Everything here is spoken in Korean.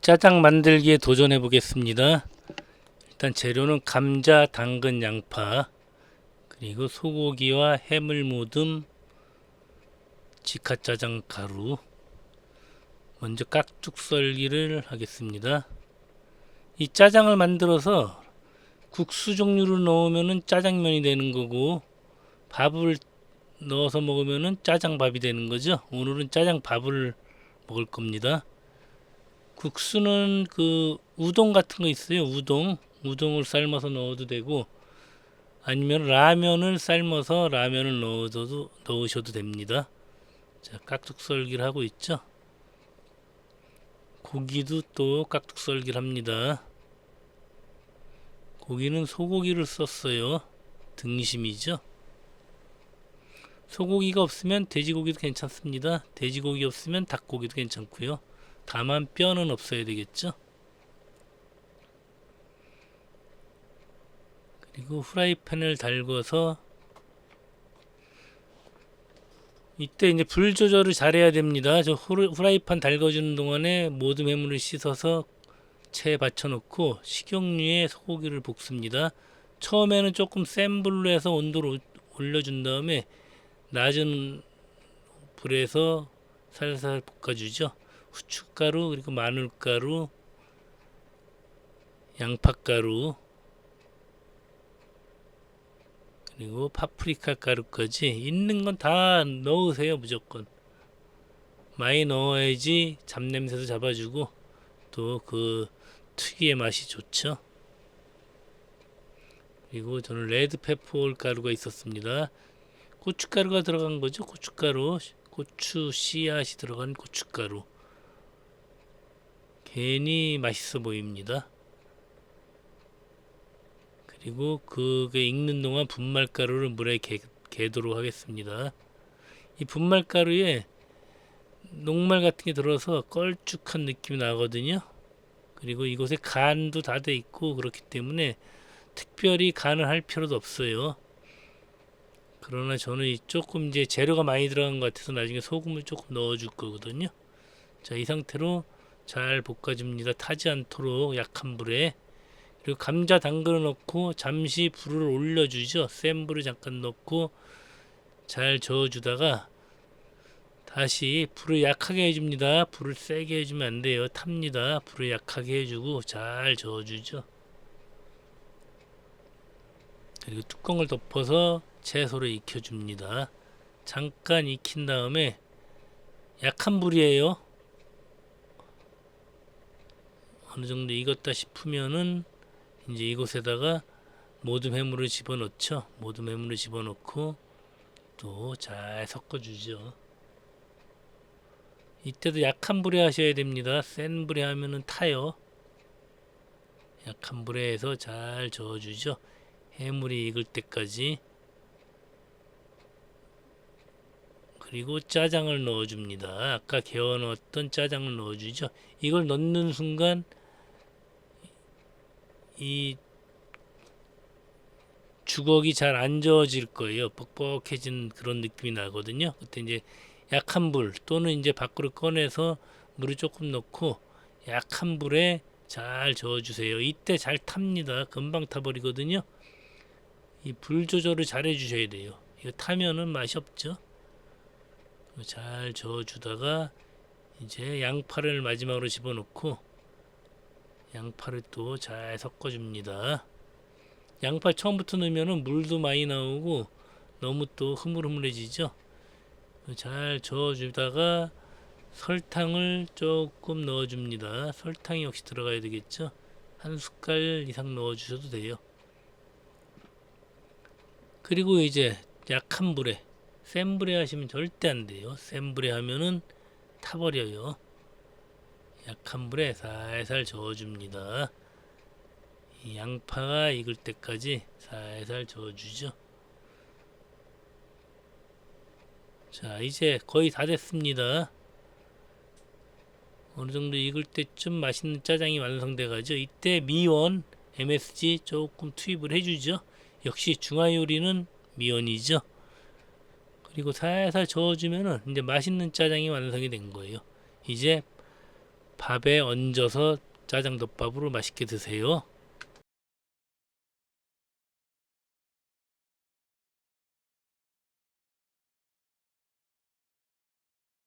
짜장 만들기에 도전해 보겠습니다. 일단 재료는 감자, 당근, 양파, 그리고 소고기와 해물 모듬, 직화짜장 가루. 먼저 깍둑 썰기를 하겠습니다. 이 짜장을 만들어서 국수 종류를 넣으면은 짜장면이 되는 거고 밥을 넣어서 먹으면은 짜장밥이 되는 거죠. 오늘은 짜장밥을 먹을 겁니다. 국수는 그 우동 같은 거 있어요. 우동. 우동을 삶아서 넣어도 되고 아니면 라면을 삶아서 라면을 넣어도 넣으셔도 됩니다. 자, 깍둑 썰기를 하고 있죠. 고기도 또 깍둑 썰기를 합니다. 고기는 소고기를 썼어요. 등심이죠. 소고기가 없으면 돼지고기도 괜찮습니다. 돼지고기 없으면 닭고기도 괜찮고요. 다만 뼈는 없어야 되겠죠. 그리고 후라이팬을 달궈서 이때 이제 불 조절을 잘해야 됩니다. 저 후라이팬 달궈주는 동안에 모든 해물을 씻어서 체에 받쳐놓고 식용유에 소고기를 볶습니다. 처음에는 조금 센 불로 해서 온도를 올- 올려준 다음에 낮은 불에서 살살 볶아주죠. 후춧가루 그리고 마늘가루, 양파가루 그리고 파프리카 가루까지 있는 건 다 넣으세요 무조건. 많이 넣어야지 잡냄새도 잡아주고 또 그 특유의 맛이 좋죠. 그리고 저는 레드페퍼 가루가 있었습니다. 고춧가루가 들어간 거죠. 고춧가루, 고추 씨앗이 들어간 고춧가루. 괜히 맛있어 보입니다. 그리고 그게 익는 동안 분말가루를 물에 개, 개도록 하겠습니다. 이 분말가루에 녹말 같은 게 들어서 걸쭉한 느낌이 나거든요. 그리고 이곳에 간도 다 돼 있고 그렇기 때문에 특별히 간을 할 필요도 없어요. 그러나 저는 이 조금 이제 재료가 많이 들어간 것 같아서 나중에 소금을 조금 넣어 줄 거거든요. 자, 이 상태로 잘 볶아줍니다. 타지 않도록 약한 불에. 그리고 감자 당근을 넣고 잠시 불을 올려주죠. 센 불을 잠깐 넣고 잘 저어주다가 다시 불을 약하게 해줍니다. 불을 세게 해주면 안 돼요. 탑니다. 불을 약하게 해주고 잘 저어주죠. 그리고 뚜껑을 덮어서 채소를 익혀줍니다. 잠깐 익힌 다음에 약한 불이에요. 어느 정도 익었다 싶으면은 이제 이곳에다가 모든 해물을 집어넣죠. 모든 해물을 집어넣고 또 잘 섞어주죠. 이때도 약한 불에 하셔야 됩니다. 센 불에 하면은 타요. 약한 불에 해서 잘 저어주죠. 해물이 익을 때까지. 그리고 짜장을 넣어줍니다. 아까 개어 넣었던 짜장을 넣어주죠. 이걸 넣는 순간 이 주걱이 잘 안 저어질 거예요. 뻑뻑해진 그런 느낌이 나거든요. 그때 이제 약한 불 또는 이제 밖으로 꺼내서 물을 조금 넣고 약한 불에 잘 저어주세요. 이때 잘 탑니다. 금방 타버리거든요. 이 불 조절을 잘 해주셔야 돼요. 이거 타면은 맛이 없죠. 잘 저어주다가 이제 양파를 마지막으로 집어넣고 양파를 또 잘 섞어줍니다. 양파 처음부터 넣으면은 물도 많이 나오고 너무 또 흐물흐물해지죠. 잘 저어주다가 설탕을 조금 넣어줍니다. 설탕이 역시 들어가야 되겠죠. 한 숟갈 이상 넣어주셔도 돼요. 그리고 이제 약한 불에 센 불에 하시면 절대 안 돼요. 센 불에 하면은 타버려요. 약한 불에 살살 저어줍니다. 이 양파가 익을 때까지 살살 저어주죠. 자, 이제 거의 다 됐습니다. 어느 정도 익을 때쯤 맛있는 짜장이 완성돼 가죠. 이때 미원, MSG 조금 투입을 해주죠. 역시 중화 요리는 미원이죠. 그리고 살살 저어주면은 이제 맛있는 짜장이 완성이 된 거예요. 이제 밥에 얹어서 짜장덮밥으로 맛있게 드세요.